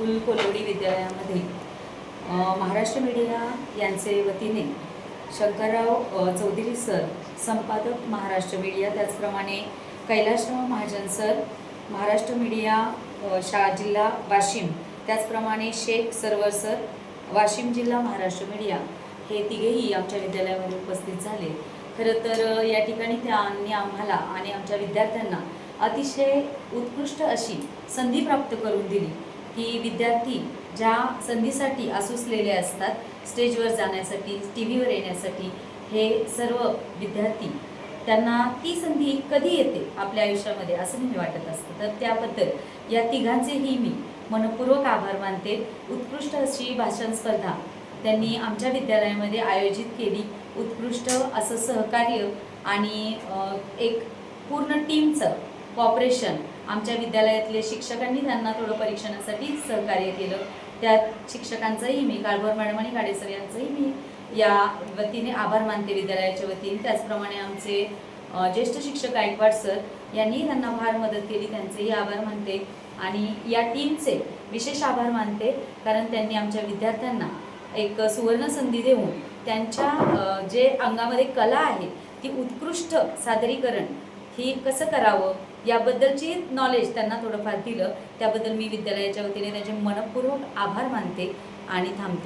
School Kolwadi विद्यालयामध्ये Maharashtra media यांचे वतीने शंकरराव चौधरी सर संपादक महाराष्ट्र मीडिया त्याचप्रमाणे कैलाशराव महाजन सर महाराष्ट्र मीडिया शा शाळा जिल्हा वाशिम त्याचप्रमाणे शेख सरवर सर वाशिम जिल्हा महाराष्ट्र मीडिया हे तिघेही आमच्या विद्यालयामध्ये उपस्थित झाले. खरं तर या ठिकाणी त्यांनी आम्हाला आणि आमच्या विद्यार्थ्यांना अतिशय उत्कृष्ट अशी संधी प्राप्त करून दिली. की विद्यार्थी ज्या संधीसाठी आसुसलेले असतात स्टेजवर जाण्यासाठी टी व्हीवर येण्यासाठी हे सर्व विद्यार्थी त्यांना ती संधी कधी येते आपल्या आयुष्यामध्ये असं नेहमी वाटत असतं. तर त्याबद्दल या तिघांचेही मी मनपूर्वक आभार मानते. उत्कृष्ट अशी भाषण स्पर्धा त्यांनी आमच्या विद्यालयामध्ये आयोजित केली. उत्कृष्ट असं सहकार्य आणि एक पूर्ण टीमचं कॉपरेशन आमच्या विद्यालयातले शिक्षकांनी त्यांना थोडं परीक्षणासाठी सहकार्य केलं. त्या शिक्षकांचंही मी काळभोर मॅडम आणि काडेसर यांचंही मी या वतीने आभार मानते विद्यालयाच्या वतीने. त्याचप्रमाणे आमचे ज्येष्ठ शिक्षक गायकवाड सर यांनी त्यांना फार मदत केली त्यांचेही आभार मानते. आणि या टीमचे विशेष आभार मानते कारण त्यांनी आमच्या विद्यार्थ्यांना एक सुवर्ण संधी देऊन त्यांच्या जे अंगामध्ये कला आहे ती उत्कृष्ट सादरीकरण ही कसं करावं याबद्दलची नॉलेज त्यांना थोडंफार दिलं. त्याबद्दल मी विद्यालयाच्या वतीने त्यांचे मनपूर्वक आभार मानते आणि थांबते.